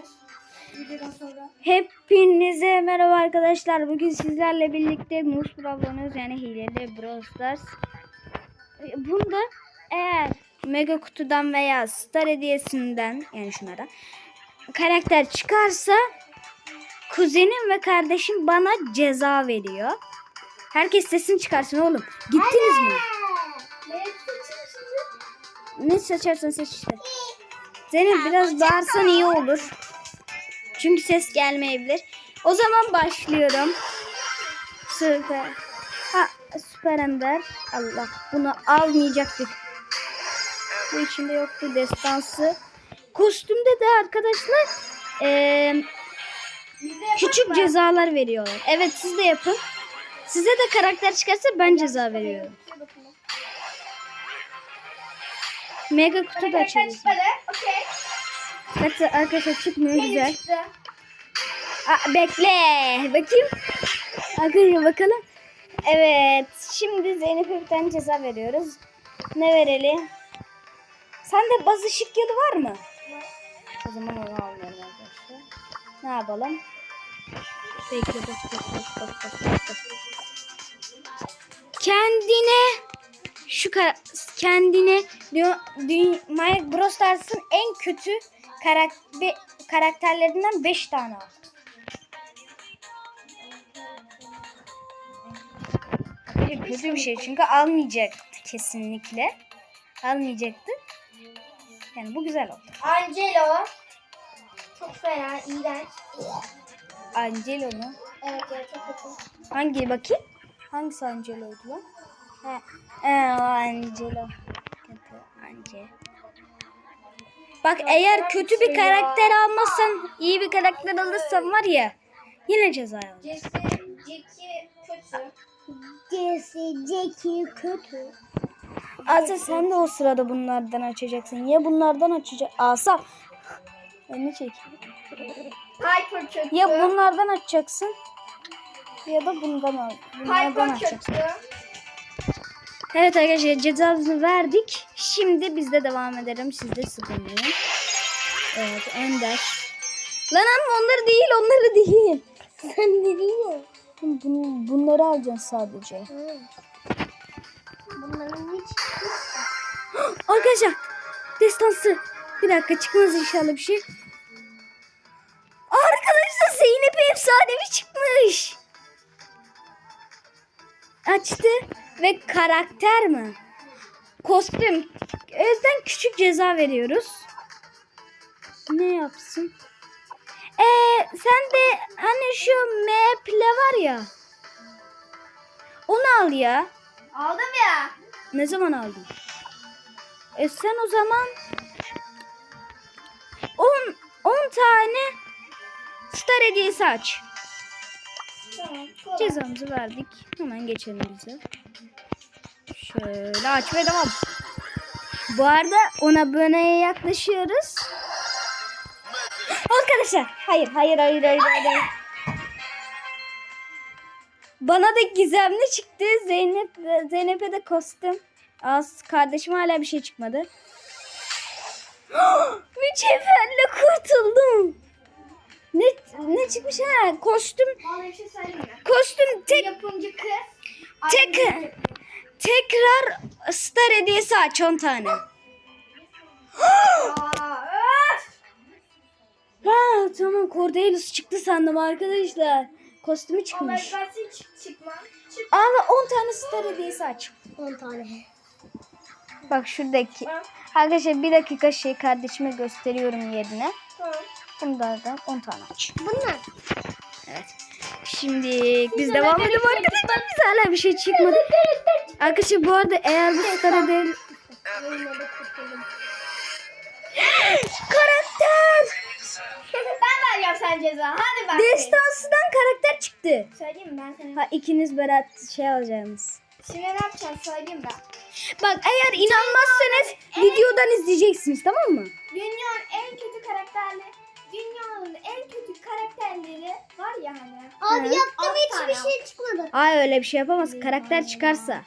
açacağız. Videodan sonra. Hepinize merhaba arkadaşlar. Bugün sizlerle birlikte Mus Brawl'ınız yani hileli Brawl Stars. Bunda eğer Mega Kutu'dan veya Star Hediyesi'nden yani şunlara karakter çıkarsa kuzenim ve kardeşim bana ceza veriyor. Herkes sesini çıkarsın oğlum. Gittiniz mi? Ne seçersen seç işte. Zeynep biraz bağırsan iyi olur. Çünkü ses gelmeyebilir. O zaman başlıyorum. Süper. Ha, süper ender. Allah bunu almayacaktık. Bu içinde yoktu destansı. Kostümde de arkadaşlar eee, küçük cezalar veriyorlar. Evet siz de yapın. Size de karakter çıkarsa ben ceza veriyorum. Mega kutu da açıyoruz. Okey. Hatta arkadaşlar çıkmıyor güzel. Bekle. Bakayım. Arkadaşlar bakalım. Evet. Şimdi Zeynep'e bir tane ceza veriyoruz. Ne verelim? Sende baz ışık yılı var mı? O zaman onu almayalım arkadaşlar. Ne yapalım? Bekle bak bak bak bak bak bak. Kendine şu kendine My Bros en kötü karak be- karakterlerinden 5 tane al. Hayır, kötü bir şey çünkü almayacaktı kesinlikle. Almayacaktı. Yani bu güzel oldu. Angelo. Çok fena, iğrenç. Angelo mu? Evet ya çok kötü. Hangi bakayım? Hangisi Angelo'ydu lan? He. Ee, o Angelo. Kötü Angelo. Bak eğer kötü bir karakter almazsan, iyi bir karakter alırsan var ya yine ceza alır. Jesse, Jackie kötü. Jackie kötü. Asa sen de o sırada bunlardan açacaksın. Ya bunlardan açacak. Asa. Elini çek. Piper kötü. Ya bunlardan açacaksın. Ya da bundan al. Bunlardan Piper açacaksın. Evet arkadaşlar cezasını verdik. Şimdi biz de devam edelim. Siz de sıkılmayın. Evet Ender. Lan ama onları değil onları değil. Sen ne diyorsun? Bun, bunları alacaksın sadece. Bunların hiç Arkadaşlar destansı. Bir dakika çıkmaz inşallah bir şey. Arkadaşlar Zeynep'e efsanevi çıkmış. Açtı ve karakter mi? Kostüm. O yüzden küçük ceza veriyoruz. Ne yapsın? Ee, sen de hani şu meple var ya. Onu al ya. aldım ya. Ne zaman aldın? E sen o zaman 10 10 tane star hediyesi aç. Tamam. kolay. Cezamızı verdik. Hemen geçelim bize. Şöyle aç ve devam. Bu arada 10 aboneye yaklaşıyoruz. Arkadaşlar hayır hayır hayır hayır hayır. hayır. Bana da gizemli çıktı. Zeynep Zeynep'e de kostüm. Az kardeşim hala bir şey çıkmadı. Mücevherle kurtuldum. Ne ne çıkmış ha? Kostüm Vallahi şey kostüm tek Yapımcı kız. Tek- tekrar star hediyesi aç 10 tane. Aa! Ha tamam Cordelius çıktı sandım arkadaşlar. Kostümü Ama çıkmış. ben sen çık çıkmam. Çık. Al 10 tane star hediyesi aç. 10 tane. Bak şuradaki. Tamam. Arkadaşlar bir dakika şey kardeşime gösteriyorum yerine. Tamam. Bunlardan 10 tane aç. Bunlar. Evet. Şimdi biz devam edelim arkadaşlar. Biz hala bir şey çıkmadı. Arkadaşlar bu arada eğer bu star hediyesi... Ben ceza. Hadi ver. Destansıdan karakter çıktı. Söyleyeyim mi ben sana? Ha ikiniz Berat şey alacaksınız. Şimdi ne yapacağız söyleyeyim ben. Bak eğer inanmazsanız videodan izleyeceksiniz tamam mı? Dünyanın en kötü karakterli, dünyanın en kötü karakterleri var ya hani. Abi Alt yaptım hiçbir şey çıkmadı. Ay öyle bir şey yapamaz. Karakter çıkarsa.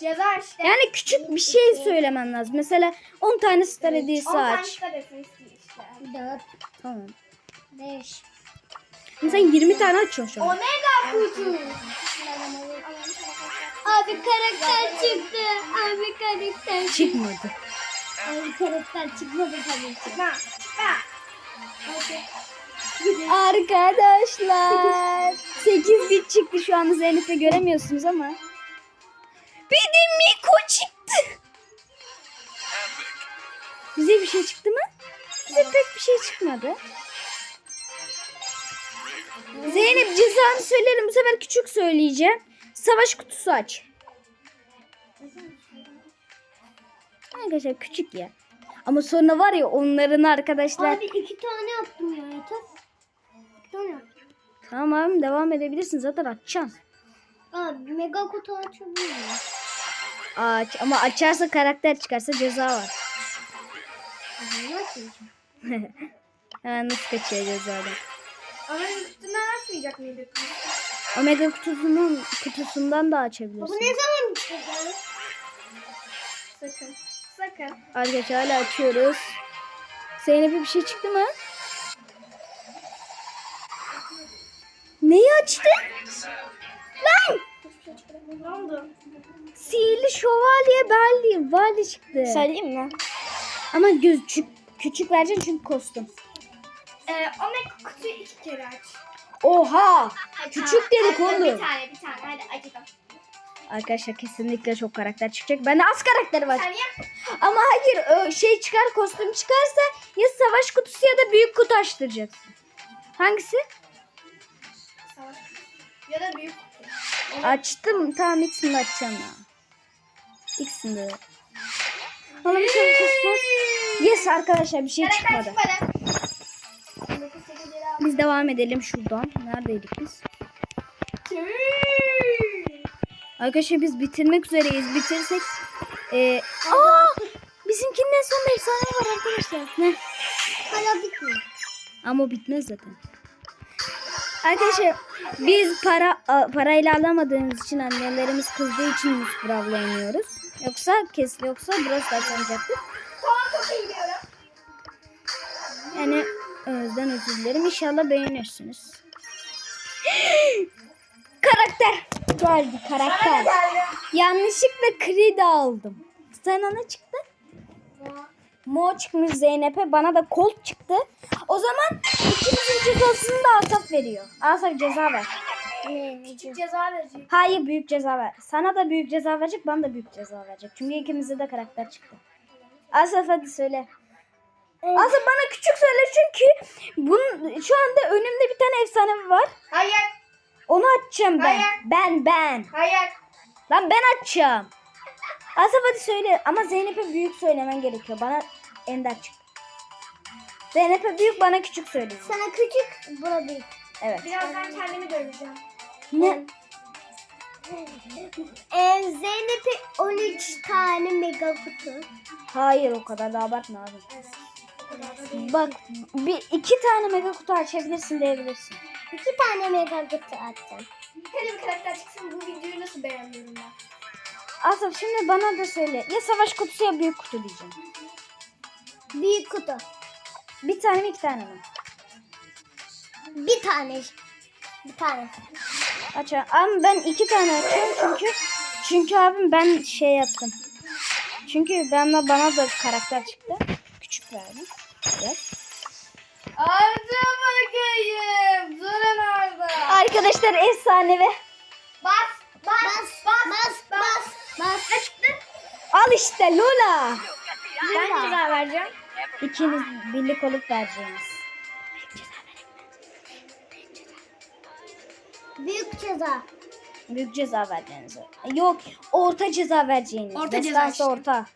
Ceza işte. Yani küçük bir şey söylemen lazım. Mesela 10 tane star hediyesi 10 tane aç. çıkarırsın işte. Tamam Tamam. 5. Ama sen 20 tane açıyorsun şu an. Omega kutu. Abi karakter çıktı. Abi karakter. Çıkmadı. Abi karakter çıkmadı tabii ki. Çıkma. Çıkma. Arkadaşlar 8 bit çıktı şu anda Zeynep'te göremiyorsunuz ama. Bir de Miko çıktı. Bize bir şey çıktı mı? Bize pek bir şey çıkmadı. Zeynep cezanı söylerim bu sefer küçük söyleyeceğim. Savaş kutusu aç. Arkadaşlar küçük ya. Ama sonra var ya onların arkadaşlar. Abi iki tane yaptım ya yeter. İki tane yaptım. Tamam devam edebilirsin zaten açacaksın. Abi mega kutu açabilir miyim? Aç ama açarsa karakter çıkarsa ceza var. Abi açacağım? ha, nasıl kaçıyor cezadan? Ama kutundan açmayacak mıydık? Omega kutusunun kutusundan da açabilirsin. Bu ne zaman çıkacak? Sakın. Sakın. Arkadaşlar hala açıyoruz. Zeynep'e bir şey çıktı mı? Neyi açtı? Lan! Ne oldu? Sihirli şövalye Berli. Vali çıktı. Söyleyeyim mi? Ama göz küçük, küçük vereceksin çünkü kostüm. Ee, Omega kutuyu iki kere aç. Oha! Hadi, Küçük dedik oğlum. Bir tane bir tane. Hadi acıdım. Arkadaşlar kesinlikle çok karakter çıkacak. Bende az karakter var. Sen yap. Ama hayır şey çıkar kostüm çıkarsa ya savaş kutusu ya da büyük kutu açtıracaksın. Hangisi? Savaş. Ya da büyük kutu. Açtım. Tamam ikisini de açacağım ya. İkisini de. Bana bir şey. Yes arkadaşlar bir şey Karakter çıkmadı. Biz devam edelim şuradan. Neredeydik biz? Arkadaşlar biz bitirmek üzereyiz. Bitirsek e, aa, bizimkinin en son efsane var arkadaşlar. Ne? Hala bitmiyor. Ama bitmez zaten. Arkadaşlar biz para a- parayla alamadığımız için annelerimiz kızdığı için Mus Brawl'la oynuyoruz. Yoksa kes yoksa çok iyi gidiyorum. Yani özden özür dilerim. İnşallah beğenirsiniz. karakter. Geldi karakter. Yanlışlıkla Creed aldım. Sana ne çıktı? Mo çıkmış Zeynep'e. Bana da Colt çıktı. O zaman ikimizin cezasını da Asaf veriyor. Asaf ceza ver. Ne? Ceza verecek. Hayır büyük ceza ver. Sana da büyük ceza verecek. Bana da büyük ceza verecek. Çünkü ikimize de karakter çıktı. Asaf hadi söyle. Asaf bana küçük söyle çünkü bunun, şu anda önümde bir tane efsane var. Hayır. Onu açacağım ben. Hayır. Ben ben. Hayır. Lan ben açacağım. Asaf hadi söyle ama Zeynep'e büyük söylemen gerekiyor. Bana Ender çıktı. Zeynep'e büyük bana küçük söyleyin. Sana küçük, bura büyük. Evet. Birazdan kendimi döveceğim. Ne? Ee, Zeynep'e 13 tane mega kutu. Hayır o kadar da abartma abi. Değil. Bak bir iki tane mega kutu açabilirsin diyebilirsin. İki tane mega kutu attım. Hele bir karakter çıksın bu videoyu nasıl beğenmiyorum ben. Asaf şimdi bana da söyle. Ya savaş kutusu ya büyük kutu diyeceğim. Büyük kutu. Bir tane mi iki tane mi? Bir tane. Bir tane. Aç. Ama ben iki tane açıyorum çünkü çünkü abim ben şey yaptım. Çünkü benle bana da karakter çıktı. Küçük verdim. Evet. Arda bakayım. Durun Arda. Arkadaşlar efsane ve Bas. Bas. Bas, bas, bas, bas. Ne çıktı? al işte Lola. Ben ceza vereceğim. İkiniz birlik olup vereceğiniz. Büyük ceza. Büyük ceza vereceğiniz. Yok orta ceza vereceğiniz. Orta ceza Destansı işte. orta.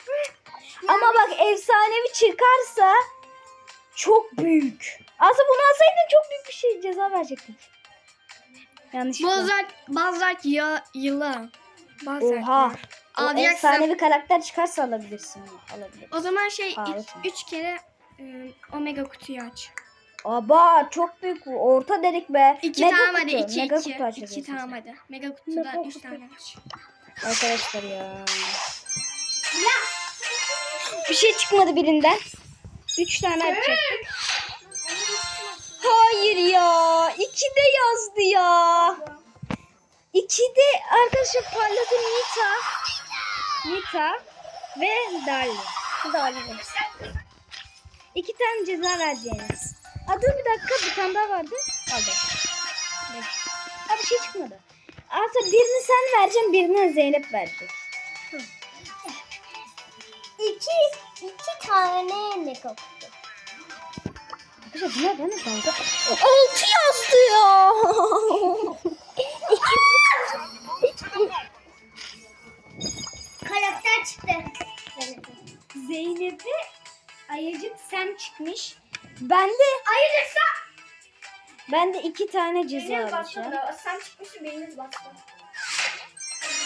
Ama bak efsanevi çıkarsa çok büyük. Aslında bunu alsaydın çok büyük bir şey ceza verecektik. Yanlışlıkla. Bazak, bazak ya, yılan. Bazak. Oha. Alacaksın. efsanevi karakter çıkarsa alabilirsin. Alabilir. O zaman şey Pahalı ilk çünkü. üç kere e, omega kutuyu aç. Aba çok büyük bu. Orta dedik be. İki Mega tamam kutu. hadi. iki Mega iki. kutu açacaksın İki tamam hadi. Mega kutudan Mega üç kutu. tane aç. Arkadaşlar ya. Bir şey çıkmadı birinden. Üç tane açacaktık. 2 de yazdı ya. 2 de arkadaşlar parladı Nita. Nita ve Darli. Darli. İki tane ceza vereceğiniz. Dur bir dakika bir tane daha vardı. Al beş. Beş. Ha bir şey çıkmadı. Artık birini sen vereceksin birini Zeynep verecek. İki, iki tane mega kutu. Arkadaşlar bunlar bana dalga. Altı yazdı ya. Karakter çıktı. Zeynep'e ayıcık sen çıkmış. Ben de Ayrıca ben de iki tane ceza biriniz alacağım. Sen çıkmışsın biriniz bastı.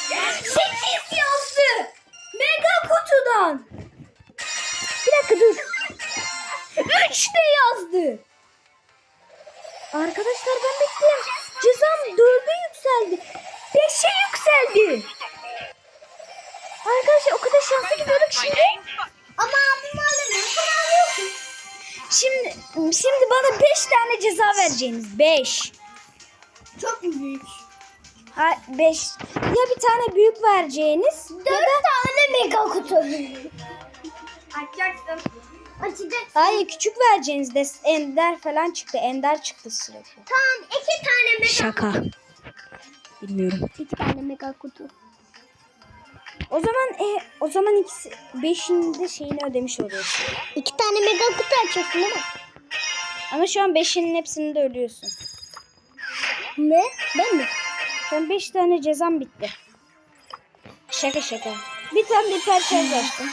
8 yazdı. Mega kutudan. Bir dakika dur. 3 de yazdı. Arkadaşlar ben bekliyorum. Cezam 4'e yükseldi. 5'e yükseldi. Arkadaşlar o kadar şanslı gidiyorduk şimdi. Ama abim alamıyor. Sen alıyorsun. Şimdi şimdi bana 5 tane ceza vereceğiniz. 5. Çok büyük. Ha 5. Ya bir tane büyük vereceğiniz ya Dört da tane mega kutu. Açacaksın. Açacaksın. hayır küçük vereceğiniz de ender falan çıktı. Ender çıktı sürekli. Tamam iki tane mega Şaka. Bilmiyorum. İki tane mega kutu. O zaman e, o zaman ikisi beşinde şeyini ödemiş oluyorsun. İki tane mega kutu açıyorsun değil mi? Ama şu an beşinin hepsini de ölüyorsun. Ne? Ben mi? Şu an beş tane cezam bitti. Şaka şaka. Bir tane de hiperşarj açtım.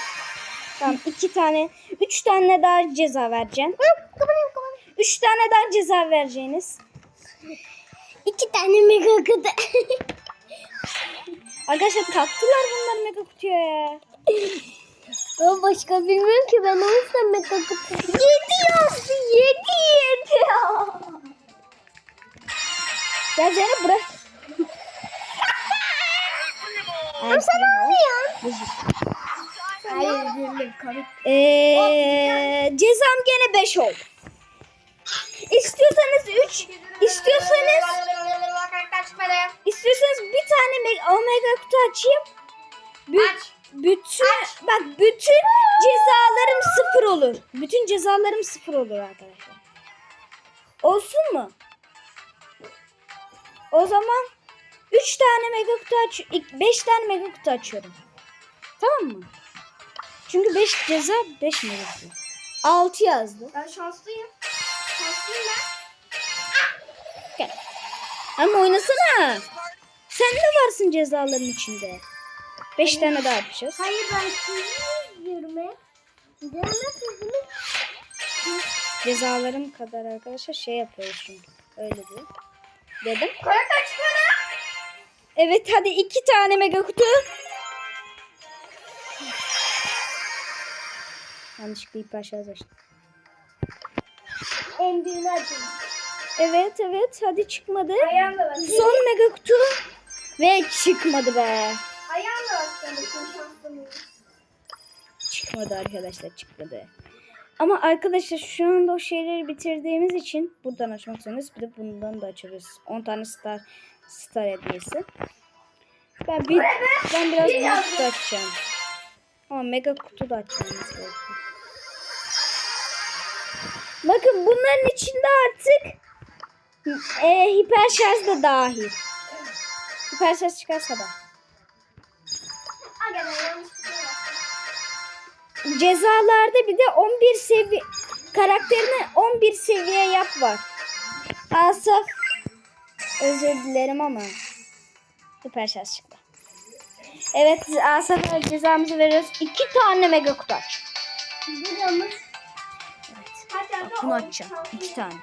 Tamam iki tane, üç tane daha ceza vereceğim. Üç tane daha ceza vereceğiniz. İki tane mega kutu. Arkadaşlar taktılar bunlar mega kutuya ya. Ama başka bilmiyorum ki ben o yüzden mega kutu. Yedi yazdı. Yedi yedi. Ya Zeynep bırak. Ama sen almıyorsun. Hayır. Komik. Ee, cezam gene 5 oldu. İstiyorsanız 3, istiyorsanız istiyorsanız bir tane me- omega kutu açayım. Bü- Aç. bütün bak bütün cezalarım sıfır olur. Bütün cezalarım sıfır olur arkadaşlar. Olsun mu? O zaman 3 tane mega kutu aç 5 tane mega kutu açıyorum. Tamam mı? Çünkü 5 ceza 5 mega kutu. 6 yazdı. Ben şanslıyım. Şanslıyım ben. Gel. Ama oynasana. Sen de varsın cezaların içinde. 5 tane daha yapacağız. Hayır ben sizi izliyorum he. Görmezsiniz bunu. Cezalarım kadar arkadaşlar şey yapıyoruz çünkü. Öyle diyor. Dedim. Karakter çıkmadı. Evet hadi iki tane mega kutu. Yanlışlıkla hiper şarj açtım. En büyüğünü açayım. Evet evet hadi çıkmadı. Ayağımla bak. Son mega kutu. Ve çıkmadı be. Ayağımla bastım. Çıkmadı arkadaşlar çıkmadı. Ama arkadaşlar şu anda o şeyleri bitirdiğimiz için buradan açmak zorundayız. Bir de bundan da açarız. 10 tane star star hediyesi. Ben, bir, ben biraz büyük kutu açacağım. Ama mega kutu da açmamız gerekiyor. Bakın bunların içinde artık e, hiper şarj da dahil. Hiper şarj çıkarsa da. Şey. Cezalarda bir de 11 seviye karakterine 11 seviye yap var. Asaf özür dilerim ama süper şans çıktı. Evet Asaf'a cezamızı veriyoruz. 2 tane mega kutu aç. Buramız. Bak bunu açacağım. 2 tane.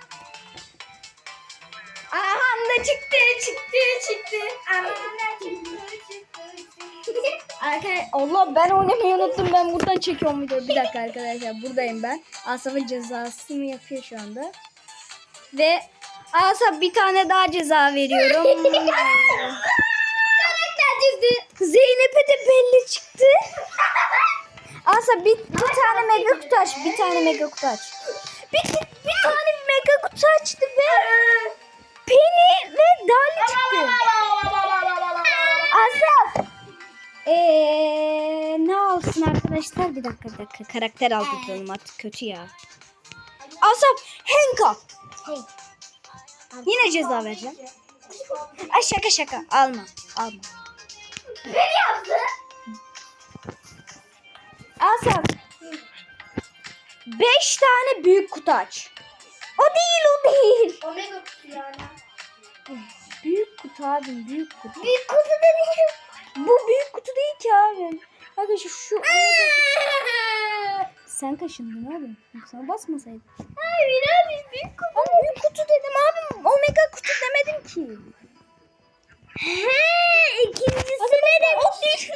Aha da çıktı çıktı çıktı. Ama da çıktı çıktı çıktı. Arkadaşlar Allah ben oynamayı unuttum. Ben buradan çekiyorum videoyu. Bir dakika arkadaşlar buradayım ben. Asaf'ın cezasını yapıyor şu anda. Ve Asap bir tane daha ceza veriyorum. Karakter çıktı. Zeynep'e de belli çıktı. Asap bir, bir tane mega kutu aç. Bir tane mega kutu aç. Bir, bir, tane mega kutu açtı ve Penny ve Dali çıktı. Asap. Ee, ne olsun arkadaşlar? Bir dakika bir dakika. Karakter aldırtalım artık kötü ya. Asap Hancock. Hancock. Yine ceza vereceğim. Ay şaka şaka alma alma. Ne yazdı? Asap. Beş tane büyük kutu aç. O değil o değil. Omega kutu yani. Büyük kutu abim büyük kutu. Bir kutu dedim. Bu büyük kutu değil ki abim. Arkadaşlar şu Sen kaşındın abi. Sana basmasaydın. Abi büyük kutu. Ama büyük kutu dedim abim. Omega kutu demedim ki. He ikincisi ne demiş?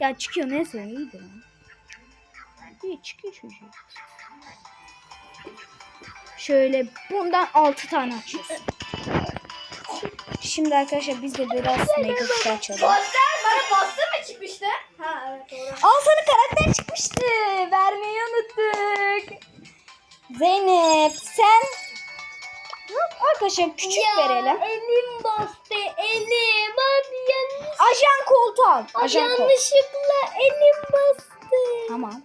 Ya çıkıyor neyse ama. İyi çıkıyor çocuğu. Şöyle bundan 6 tane açıyoruz. Şimdi arkadaşlar biz de biraz mega kutu açalım. Poster bana poster? Ha evet doğru. Al sana karakter çıkmıştı. Vermeyi unuttuk. Zeynep sen Arkadaşlar küçük verelim. Elim bastı elim. Abi yanlış. Ajan. Abi Ajan yanlışlıkla elim bastı. Tamam.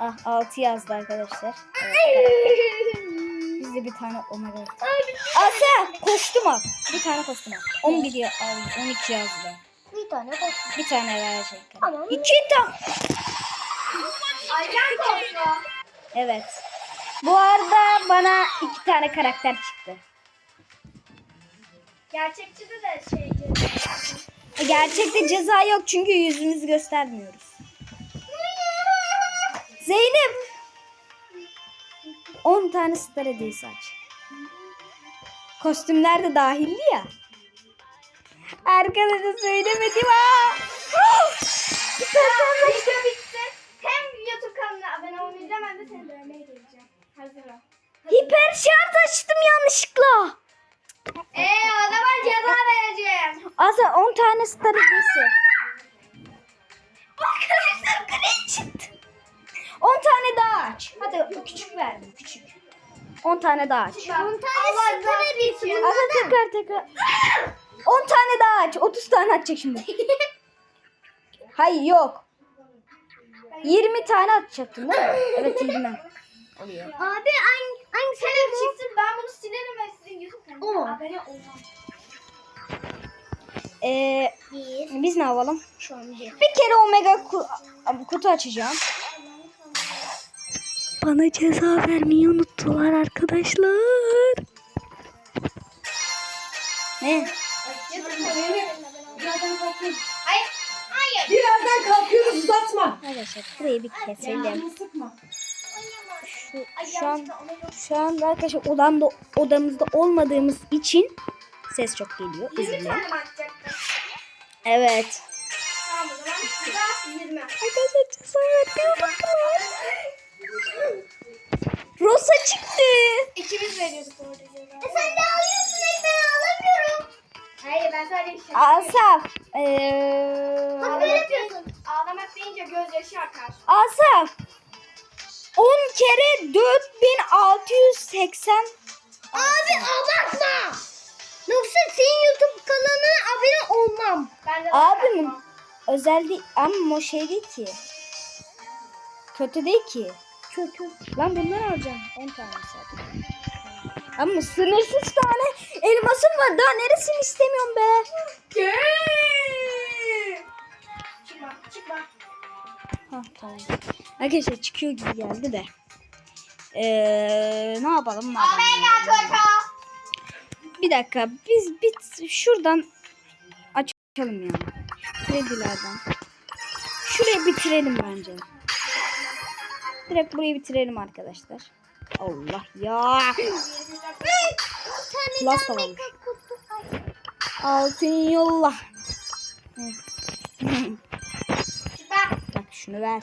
Ah 6 yazdı arkadaşlar. Evet, Biz de bir tane omega. Abi Asya kostüm al. Bir tane kostüm al. 11 ya al. 12 yazdı. Bir tane bastı. Bir tane verecek. Tamam. İki tane. Evet. Bu arada bana iki tane karakter çıktı. Gerçekçide de şey. Gerçekte ceza yok çünkü yüzümüzü göstermiyoruz. Zeynep. 10 tane star hediyesi aç. Kostümler de dahilli ya. Arkadaşa söylemedim ha. İşte bitti. Hem YouTube kanalına abone olmayacağım hem de seni dövmeye geleceğim. Hazır ol. Hiper şart açtım yanlışlıkla. Eee o zaman ceza vereceğim. Asa 10 tane star hediyesi. Arkadaşlar kare çıktı. 10 tane daha aç. Hadi küçük verdim küçük. 10 tane daha aç. 10 tane süper hediyesi. Asa tekrar tekrar. 10 tane daha aç. 30 tane açacak şimdi. Hayır yok. 20 tane atacaktım değil mi? Evet 20. Oluyor. Abi hangi, hangi Sen hep çıksın ben bunu silerim ve sizin YouTube kanalına O. abone olmam. Ee, Bir. biz ne yapalım? Şu an bir. Bir kere omega ku- kutu açacağım. Bana ceza vermeyi unuttular arkadaşlar. Ne? Hayır. Hayır. Birazdan kalkıyoruz uzatma. Arkadaşlar burayı bir keselim. Sıkma. Şu, şu an şu anda arkadaşlar odamda odamızda olmadığımız için ses çok geliyor. 20 Üzülüyorum. tane mi atacaktın? Evet. Tamam o zaman. Daha 20. Arkadaşlar. Rosa çıktı. İkimiz veriyorduk orada. E sen ne alıyorsun alamıyorum. Hayır ben sadece şey. Asaf. Ee, Bak böyle yapıyorsun. Ağlamak deyince gözyaşı akar. Asaf. 10 kere 4680 Abi abartma. Yoksa senin YouTube kanalına abone olmam. Ben de Abim özel değil ama o şey değil ki. Kötü değil ki. Kötü. Lan bundan alacağım. 10 tane zaten. Ama sınırsız tane elmasım var. Daha neresini istemiyorum be. Çıkma çıkma. Ha tamam. Arkadaşlar çıkıyor gibi geldi de. Ee, ne yapalım? Ne yapalım? Bir dakika. Biz bit şuradan açalım ya. Kredilerden. Şurayı bitirelim bence. Direkt burayı bitirelim arkadaşlar. Allah ya. Da varmış. Altın yolla. Bak şunu ver.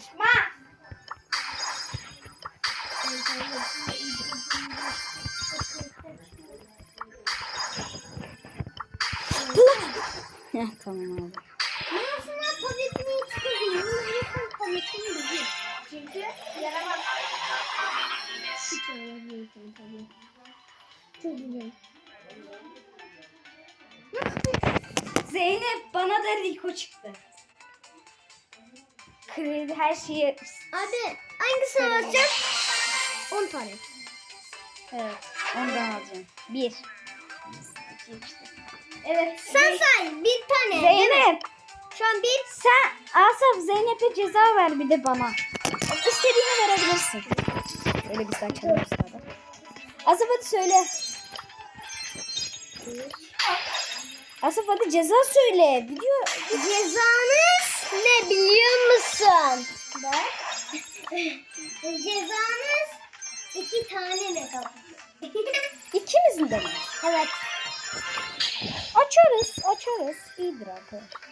Heh, tamam abi. Yaramaz. Hiç öğrenmiyorsun tabii. Çok güzel. Zeynep bana da Rico çıktı. kredi her şeyi Abi hangisini alacak? 10 tane. evet ondan alacağım. Bir. Evet. Sen say bir tane. Zeynep Şu an bir. sen Asaf Zeynep'e ceza ver bir de bana. İstediğini verebilirsin. Öyle bir saçmalama üstadım. Asaf hadi söyle. Asaf hadi ceza söyle. Biliyor. Cezanız ne biliyor musun? Bak. Cezanız iki tane mekap. İkimizin de mi? evet. Açarız, açarız. İyidir arkadaşlar.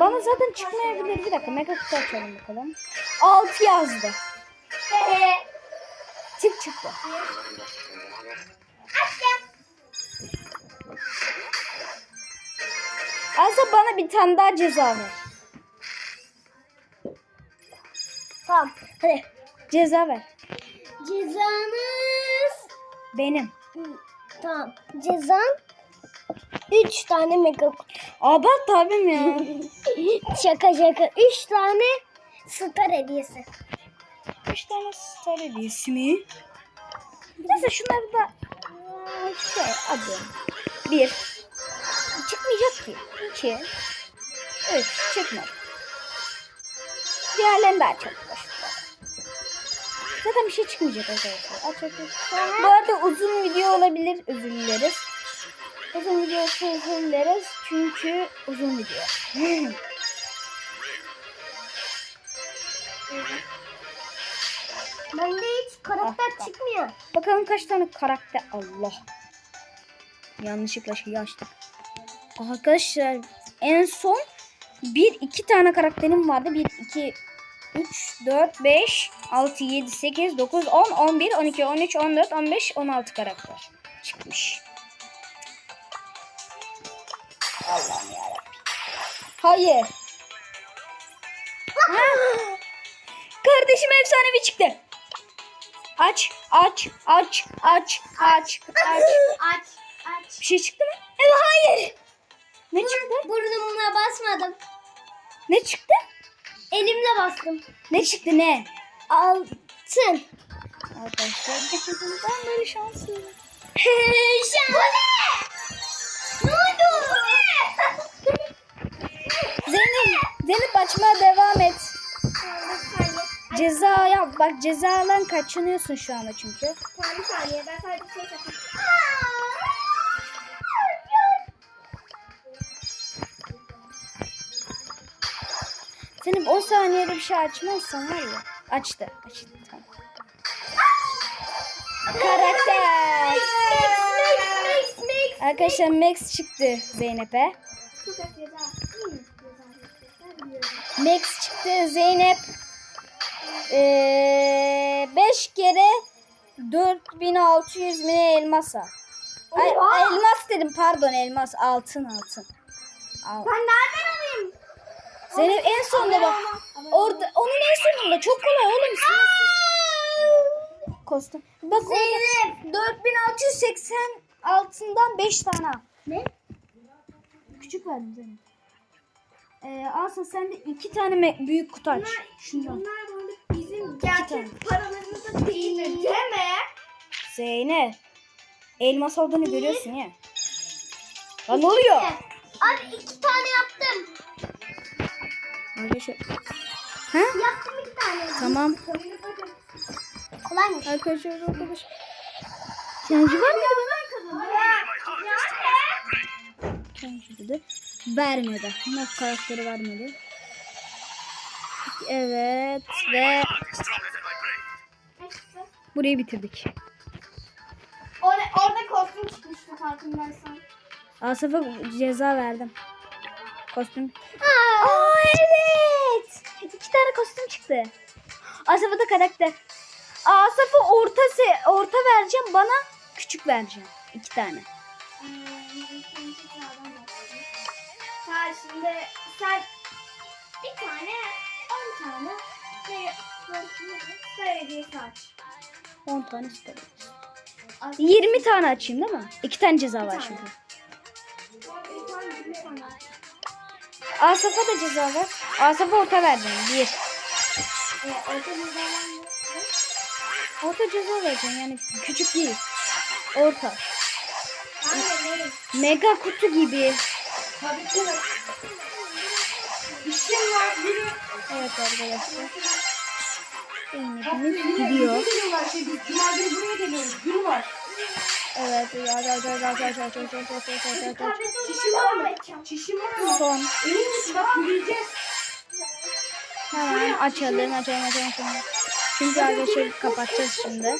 Bana zaten çıkmayabilir. Bir dakika mega kutu açalım bakalım. 6 yazdı. Tık çıktı. Azra bana bir tane daha ceza ver. Tamam. Hadi. Ceza ver. Cezanız. Benim. Tamam. Cezan. Üç tane mega kutu. Abart abim ya. şaka şaka. Üç tane star hediyesi. 3 tane star hediyesi mi? Neyse şunları da şey hadi. Bir. Çıkmayacak ki. İki. Üç. Çıkmadı. Diğerlerini de açalım. Zaten bir şey çıkmayacak arkadaşlar. Bu arada uzun video olabilir. Özür dileriz. Uzun video çözümleriz çünkü uzun video. Bende hiç karakter ah, çıkmıyor. Bakalım kaç tane karakter. Allah. Yanlışlıkla şeyi açtık. Arkadaşlar en son bir iki tane karakterim vardı. bir iki 3, 4, 5, 6, 7, 8, 9, 10, 11, 12, 13, 14, 15, 16, 17, 18, 19, 20, 21, 22, 23, 24, Hayır. Ha? Kardeşim efsanevi çıktı. Aç, aç, aç, aç, aç, aç. Aç. Aç. Bir şey çıktı mı? Evet, hayır. Ne çıktı? Burnumla basmadım. Ne çıktı? Elimle bastım. Ne çıktı ne? Altın. Arkadaşlar ben böyle şanslıyım. Şan. Ne Zeynep açmaya devam et. Ceza yap. Bak cezadan kaçınıyorsun şu anda çünkü. Tamam bir saniye ben sadece şey. Zeynep 10 saniyede bir şey açmazsan var ya. Açtı. Açtı tamam. Karakter. Mix mix. Arkadaşlar Max çıktı Zeynep'e. Çok. Max çıktı Zeynep. 5 kere 4600 mi elmasa. Ay, elmas dedim pardon elmas altın altın. Al. Ben nereden alayım? Zeynep en sonunda bak. Orada onun en sonunda çok kolay oğlum. Kostüm. Bak Zeynep 4680 altından 5 tane. Ne? Küçük verdim Zeynep. Ee, Aslı sen de iki tane büyük kutu aç. Şundan. Bunlar böyle bizim gerçek paralarımızda değil deme. Zeynep. Elmas olduğunu görüyorsun ya. Lan ne oluyor? Abi iki tane yaptım. Arkadaşlar. Ha? Yaptım iki tane. Tamam. Kolaymış. Arkadaşlar arkadaş. Kenji var bana? Kenji dedi. Vermedi. Nok karakteri vermedi. Evet ve burayı bitirdik. Orada, orada kostüm çıkmıştı farkındaysan. Asaf'a ceza verdim. Kostüm. Aa, Aa evet. İki tane kostüm çıktı. Asaf'a da karakter. Asaf'a orta se orta vereceğim bana küçük vereceğim. İki tane. Şimdi sen bir tane, on tane ve sıra hediyesi aç. 10 tane istedim. 20 tane açayım değil mi? İki tane ceza var tane. Bir bir tane. Asaf'a da ceza var. Asaf'a orta vereceğim. Bir. E, orta mı? Orta ceza vereceğim yani küçük değil. Orta. Mega kutu gibi. Tabii ki de. İşim var yürü. Evet arkadaşlar. Zeynep'imiz gidiyor. Cuma günü buraya geliyoruz. Günü var. Evet, ya ya ya ya ya ya Çişi var mı? Çişi var mı? Son. Emin misin? Bak yürüyeceğiz. Hemen açalım, açalım, açalım, açalım. Çünkü arkadaşlar kapatacağız şimdi.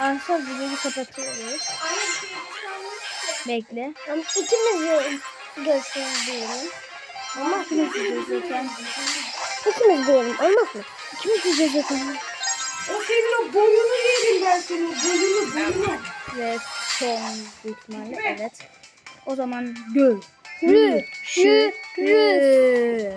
Arkadaşlar videoyu kapatıyoruz. Aynen. Bekle. Ama ikimiz de görsün diyelim. Ama ikimiz de gözüken. İkimiz diyelim olmaz mı? İkimiz de. O senin o boyunu yedim ben senin boyunu boyunu. Ve son ihtimalle evet. O zaman gül. Rü, rü, rü.